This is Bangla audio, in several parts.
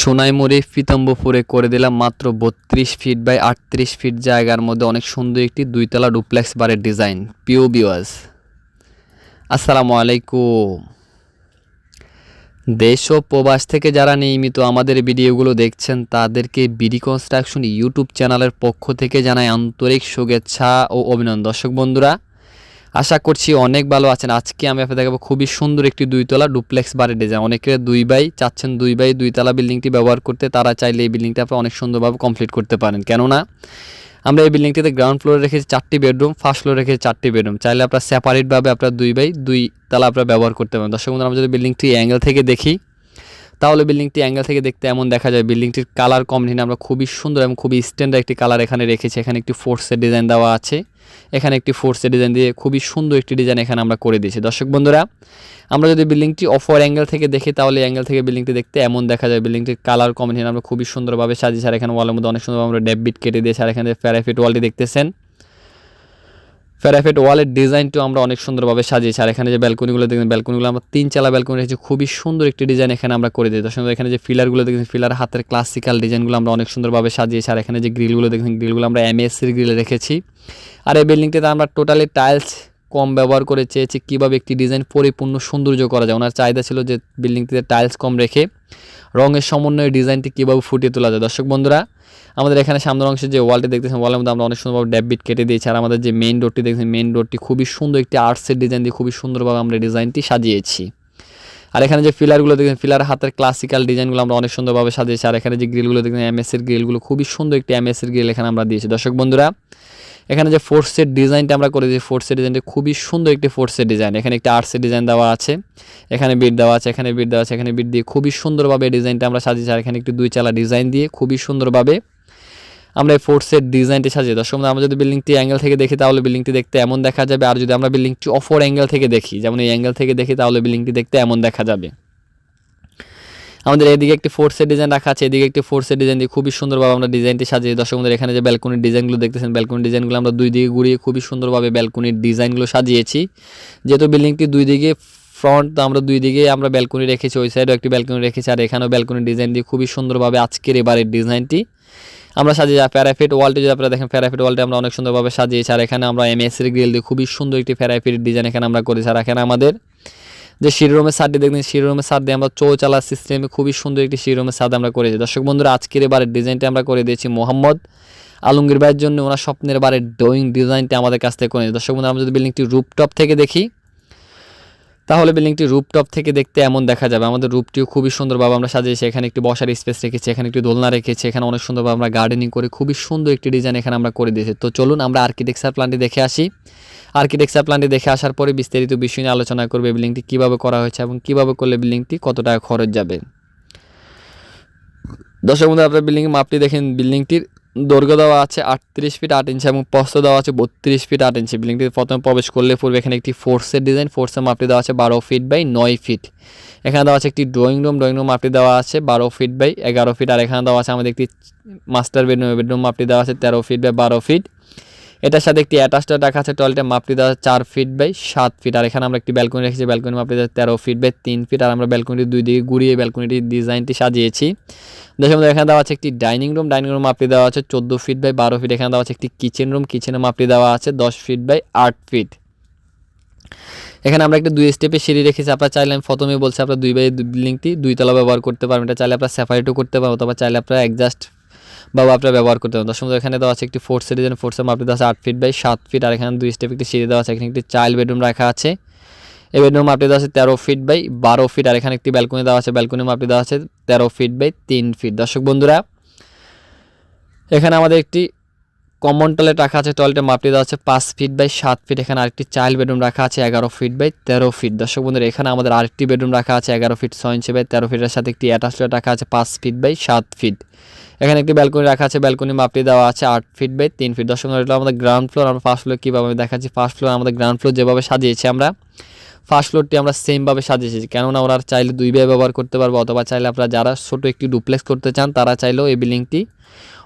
সোনাইমুড়ি পিতম্বপুরে করে দিলাম মাত্র বত্রিশ ফিট বাই আটত্রিশ ফিট জায়গার মধ্যে অনেক সুন্দর একটি দুইতলা ডুপ্লেক্স বারের ডিজাইন পিও বিওয়াজ আসসালামু আলাইকুম। দেশ ও প্রবাস থেকে যারা নিয়মিত আমাদের ভিডিওগুলো দেখছেন, তাদেরকে বিডি কনস্ট্রাকশন ইউটিউব চ্যানেলের পক্ষ থেকে জানাই আন্তরিক শুভেচ্ছা ও অভিনন্দন। দর্শক বন্ধুরা আশা করছি অনেক ভালো আছেন। আজকে আমি আপনাদের দেখাবো খুবই সুন্দর একটি দুইতলা ডুপ্লেক্স বাড়ির ডিজাইন অনেকে দুই বাই চাচ্ছেন দুই বাই দুইতলা বিল্ডিংটি ব্যবহার করতে, তারা চাইলে এই বিল্ডিংটা আপনি অনেক সুন্দরভাবে কমপ্লিট করতে পারেন। কেননা, আমরা এই বিল্ডিংটিতে গ্রাউন্ড ফ্লোরে রেখেছি চারটি বেডরুম ফার্স্ট ফ্লোরে রেখেছি চারটি বেডরুম চাইলে আপনার সেপারেটভাবে আপনার দুই বাই দুই তালা আপনার ব্যবহার করতে পারেন। দর্শক বন্ধুরা, আমরা যদি বিল্ডিংটি অ্যাঙ্গেল থেকে দেখি তাহলে বিল্ডিংটি অ্যাঙ্গেল থেকে দেখতে এমন দেখা যায়। বিল্ডিংটির কালার কম্বিনেশন আমরা খুবই সুন্দর এবং খুবই স্ট্যান্ডার্ড একটি কালার এখানে রেখেছি। এখানে একটি ফোর্সের ডিজাইন দেওয়া আছে। এখানে একটি ফোর্সের ডিজাইন দিয়ে খুবই সুন্দর একটি ডিজাইন এখানে আমরা করে দিয়েছি। দর্শক বন্ধুরা, আমরা যদি বিল্ডিংটি অফার অ্যাঙ্গেল থেকে দেখি, তাহলে অ্যাঙ্গেল থেকে বিল্ডিংটি দেখতে এমন দেখা যায়। বিল্ডিংটির কালার কম্বিনেশন আমরা খুবই সুন্দরভাবে সাজিয়েছি। আর এখানে ওয়ালের মধ্যে অনেক সুন্দরভাবে আমরা ডেববিট কেটে দিয়েছি। আর এখানে প্যারাফিট ওয়ালটি দেখতেছেন প্যারাফিট ওয়ালের ডিজাইনটিও আমরা অনেক সুন্দরভাবে সাজিয়েছি। আর এখানে যে ব্যালকনিগুলো দেখবেন ব্যালকনিগুলো আমরা তিন চালা ব্যালকনি রেখেছি। খুবই সুন্দর একটি ডিজাইন এখানে আমরা করে দিই দর্শক এখানে যে ফিলারগুলো দেখছেন ফিলার হাতের ক্লাসিক্যাল ডিজাইনগুলো আমরা অনেক সুন্দরভাবে সাজিয়েছি। আর এখানে যে গ্রিলগুলো দেখবেন গ্রিলগুলো আমরা এমএসসির গ্রিল রেখেছি। আর এই বিল্ডিংটিতে আমরা টোটালি টাইলস কম ব্যবহার করে চেয়েছি, কীভাবে একটি ডিজাইন পরিপূর্ণ সৌন্দর্য করা যায়। ওনার চাহিদা ছিল যে বিল্ডিংটিতে টাইলস কম রেখে রঙের সমন্বয়ে ডিজাইনটি কীভাবে ফুটিয়ে তোলা যায়। দর্শক বন্ধুরা আমাদের এখানে সামনের অংশে যে ওয়ালটি দেখতেছেন ওয়ালের মধ্যে আমরা অনেক সুন্দরভাবে ড্যাববিট কেটে দিয়েছি। আর আমাদের যে মেইন ডোরটি দেখছেন মেইন ডোরটি খুবই সুন্দর একটি আর্টসের ডিজাইন দিয়ে খুবই সুন্দরভাবে আমরা ডিজাইনটি সাজিয়েছি। আর এখানে যে ফিলারগুলো দেখছেন ফিলার হাতের ক্লাসিক্যাল ডিজাইনগুলো আমরা অনেক সুন্দরভাবে সাজিয়েছি। আর এখানে যে গ্রিলগুলো দেখছেন এমএসের গ্রিলগুলো খুবই সুন্দর একটি এমএসের গ্রিল এখানে আমরা দিয়েছি। দর্শক বন্ধুরা এখানে যে ফোর্সের ডিজাইনটা আমরা করে দিয়েছি ফোর্সের ডিজাইনটা খুবই সুন্দর একটি ফোর্সের ডিজাইন এখানে একটি আর্টসের ডিজাইন দেওয়া আছে, এখানে বিট দেওয়া আছে, এখানে বিট দেওয়া আছে, এখানে বিট দিয়ে খুবই সুন্দরভাবে ডিজাইনটা আমরা সাজিয়েছি। আর এখানে একটি দুই চালা ডিজাইন দিয়ে খুবই সুন্দরভাবে আমরা এই ফোর্সের ডিজাইনটি সাজিয়ে দর্শক, আমরা যদি বিল্ডিংটি অ্যাঙ্গেল থেকে দেখি, তাহলে বিল্ডিংটি দেখতে এমন দেখা যাবে। আর যদি আমরা বিল্ডিংটি অফর অ্যাঙ্গেল থেকে দেখি, যেমন এই অ্যাঙ্গেল থেকে দেখি, তাহলে বিল্ডিংটি দেখতে এমন দেখা যাবে। আমাদের এদিকে একটি ফোর্সের ডিজাইন রাখা আছে, এদিকে একটি ফোর্সের ডিজাইন দিয়ে খুবই সুন্দরভাবে আমরা ডিজাইনটি সাজিয়ে দর্শক বন্ধুরা এখানে যে ব্যালকনির ডিজাইনগুলো দেখতেছেন ব্যালকনির ডিজাইনগুলো আমরা দুই দিকে ঘুরিয়ে খুবই সুন্দরভাবে ব্যালকনির ডিজাইনগুলো সাজিয়েছি। যেহেতু বিল্ডিংটি দুই দিকে ফ্রন্ট তো আমরা দুই দিকে আমরা ব্যালকনি রেখেছি, ওই সাইডেও একটি ব্যালকনি রেখেছি, আর এখানেও ব্যালকনির ডিজাইন দিয়ে খুবই সুন্দরভাবে আজকের এবারের ডিজাইনটি আমরা সাজিয়ে প্যারাফিট ওয়ালটি যদি আপনারা দেখেন প্যারাফিট ওয়ালটি আমরা অনেক সুন্দরভাবে সাজিয়েছি, আর এখানে আমরা এমএসের গ্রিল দিয়ে খুবই সুন্দর একটি প্যারাফিট ডিজাইন এখানে আমরা করেছি। আর এখানে আমাদের যে শিরোরুমের সারটি দেখবেন শিরোমের সার দিয়ে আমরা চৌচালা সিস্টেমে খুবই সুন্দর একটি শিরোমের সাদ আমরা করেছি। দর্শক বন্ধুরা, আজকের এবারের ডিজাইনটা আমরা করে দিয়েছি মোহাম্মদ আলমগীর ভাইয়ের জন্য। ওনার স্বপ্নের বারে ডোয়িং ডিজাইনটা আমাদের কাছ থেকে করে দর্শক বন্ধুরা, আমরা যদি বিল্ডিংটি রুপটপ থেকে দেখি তাহলে বিল্ডিংটি রুপটপ থেকে দেখতে এমন দেখা যাবে। আমাদের রূপটিও খুবই সুন্দরভাবে আমরা সাজিয়েছি এখানে একটি বসার স্পেস রেখেছি, এখানে একটি দোলনা রেখেছি, এখানে অনেক সুন্দরভাবে আমরা গার্ডেনিং করে খুবই সুন্দর একটি ডিজাইন এখানে আমরা করে দিয়েছি। তো চলুন আমরা আর্কিটেকচার প্ল্যানটি দেখে আসি। আর্কিটেকচার প্ল্যানটি দেখে আসার পরে বিস্তারিত বিষয় নিয়ে আলোচনা করবে বিল্ডিংটি কীভাবে করা হয়েছে এবং কীভাবে করলে বিল্ডিংটি কত টাকা খরচ যাবে। দর্শক বন্ধু আপনার বিল্ডিং মাপটি দেখেন। বিল্ডিংটির দৈর্ঘ্য দেওয়া আছে আটত্রিশ ফিট আট ইঞ্চি এবং পস্ত দেওয়া আছে বত্রিশ ফিট আট ইঞ্চি বিল্ডিংটি প্রথমে প্রবেশ করলে পূর্বে এখানে একটি ফোর্সের ডিজাইন ফোর্সের মাপটি দেওয়া আছে বারো ফিট বাই নয় ফিট এখানে দেওয়া আছে একটি ড্রয়িং রুম ড্রয়িং রুম মাপটি দেওয়া আছে বারো ফিট বাই এগারো ফিট আর এখানে দেওয়া আছে আমাদের একটি মাস্টার বেডরুম বেডরুম মাপটি দেওয়া আছে তেরো ফিট বাই বারো ফিট এটার সাথে একটি অ্যাটাচটা রাখা আছে টয়লেটের মাপটি দেওয়া চার ফিট বাই সাত ফিট আর এখানে আমরা একটি ব্যালকনি রেখেছি ব্যালকনি মাপটি দেওয়া তেরো ফিট বাই তিন ফিট আর আমরা ব্যালকনিটি দুই দিকে ঘুরিয়ে ব্যালকনিটির ডিজাইনটি সাজিয়েছি। দেখুন, এখানে দেওয়া আছে একটি ডাইনিং রুম ডাইনিং রুম মাপটি দেওয়া আছে চোদ্দ ফিট বাই বারো ফিট এখানে দেওয়া আছে একটি কিচেন রুম কিচেনের মাপটি দেওয়া আছে দশ ফিট বাই আট ফিট এখানে আমরা একটা দুই স্টেপে সিঁড়ি রেখেছি। আপনারা চাইলে আমি প্রথমেই বলছি, আপনারা দুই বাই বিল্ডিংটি দুই তলা ব্যবহার করতে পারবেন। এটা চাইলে আপনারা সেপারেটও করতে পারবেন, অথবা চাইলে আপনারা অ্যাডজাস্ট বা আপনারা ব্যবহার করতে পারেন দর্শক এখানে দেওয়া আছে একটি ফোর্সের ফোর ফোর্সের মাপটি দেওয়া আছে আট ফিট বাই সাত ফিট আর এখানে দুই স্টেপ একটি সিঁড়ি দেওয়া আছে, এখানে একটি চাইল্ড বেডরুম রাখা আছে। এই বেডরুম মাপটি দেওয়া আছে তেরো ফিট বাই বারো ফিট আর এখানে একটি ব্যালকনি দেওয়া আছে ব্যালকনি মাপটি দেওয়া আছে তেরো ফিট বাই তিন ফিট দর্শক বন্ধুরা, এখানে আমাদের একটি কমন টয়লেট রাখা আছে টয়লেটের মাপটি দেওয়া আছে পাঁচ ফিট বাই সাত ফিট এখানে আরেকটি চাইল্ড বেডরুম রাখা আছে এগারো ফিট বাই তেরো ফিট দর্শক বন্ধুরা এখানে আমাদের আরেকটি বেডরুম রাখা আছে এগারো ফিট ছয় ইঞ্চি বাই তেরো ফিটের সাথে একটি অ্যাটাচ টয়লেট রাখা আছে পাঁচ ফিট বাই সাত ফিট এখানে একটি ব্যালকনি রাখা আছে ব্যালকনি মাপটি দেওয়া আছে আট ফিট বাই তিন ফিট দর্শক বন্ধুরা, আমাদের গ্রাউন্ড ফ্লোর আমরা ফার্স্ট ফ্লোর কীভাবে দেখাচ্ছি? ফার্স্ট ফ্লোর আমাদের গ্রাউন্ড ফ্লোর যেভাবে সাজিয়েছি আমরা। ফার্স্ট ফ্লোরটি আমরা সেমভাবে সাজিয়েছি। কেননা ওরা চাইলে দুই দুইভাবে ব্যবহার করতে পারবে, অথবা চাইলে আপনারা যারা ছোটো একটি ডুপ্লেক্স করতে চান, তারা চাইলেও এই বিল্ডিংটি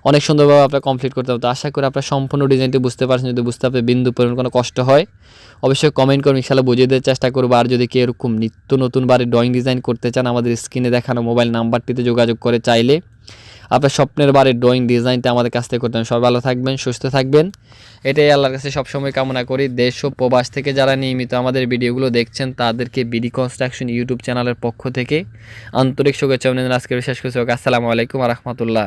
অনেক সুন্দরভাবে আপনারা কমপ্লিট করতে পারবেন। তো আশা করি আপনারা সম্পূর্ণ ডিজাইনটি বুঝতে পারছেন। যদি বুঝতে আপনার বিন্দু পরিমাণ কোনো কষ্ট হয়, অবশ্যই কমেন্ট করুন ইনশাল্লাহ বুঝিয়ে দেওয়ার চেষ্টা করব। আর যদি কেউ এরকম নিত্য নতুন বাড়ির ড্রয়িং ডিজাইন করতে চান, আমাদের স্ক্রিনে দেখানো মোবাইল নাম্বারটিতে যোগাযোগ করে চাইলে আপনার স্বপ্নের বাড়ির ড্রয়িং ডিজাইনটা আমাদের কাছ থেকে করতেন সবাই ভালো থাকবেন, সুস্থ থাকবেন। এটাই আল্লাহর কাছে সবসময় কামনা করি। দেশ ও প্রবাস থেকে যারা নিয়মিত আমাদের ভিডিওগুলো দেখছেন, তাদেরকে বিডি কনস্ট্রাকশন ইউটিউব চ্যানেলের পক্ষ থেকে আন্তরিক শুভেচ্ছা আজকে শেষ করছি। আসসালামু আলাইকুম রহমতুল্লাহ।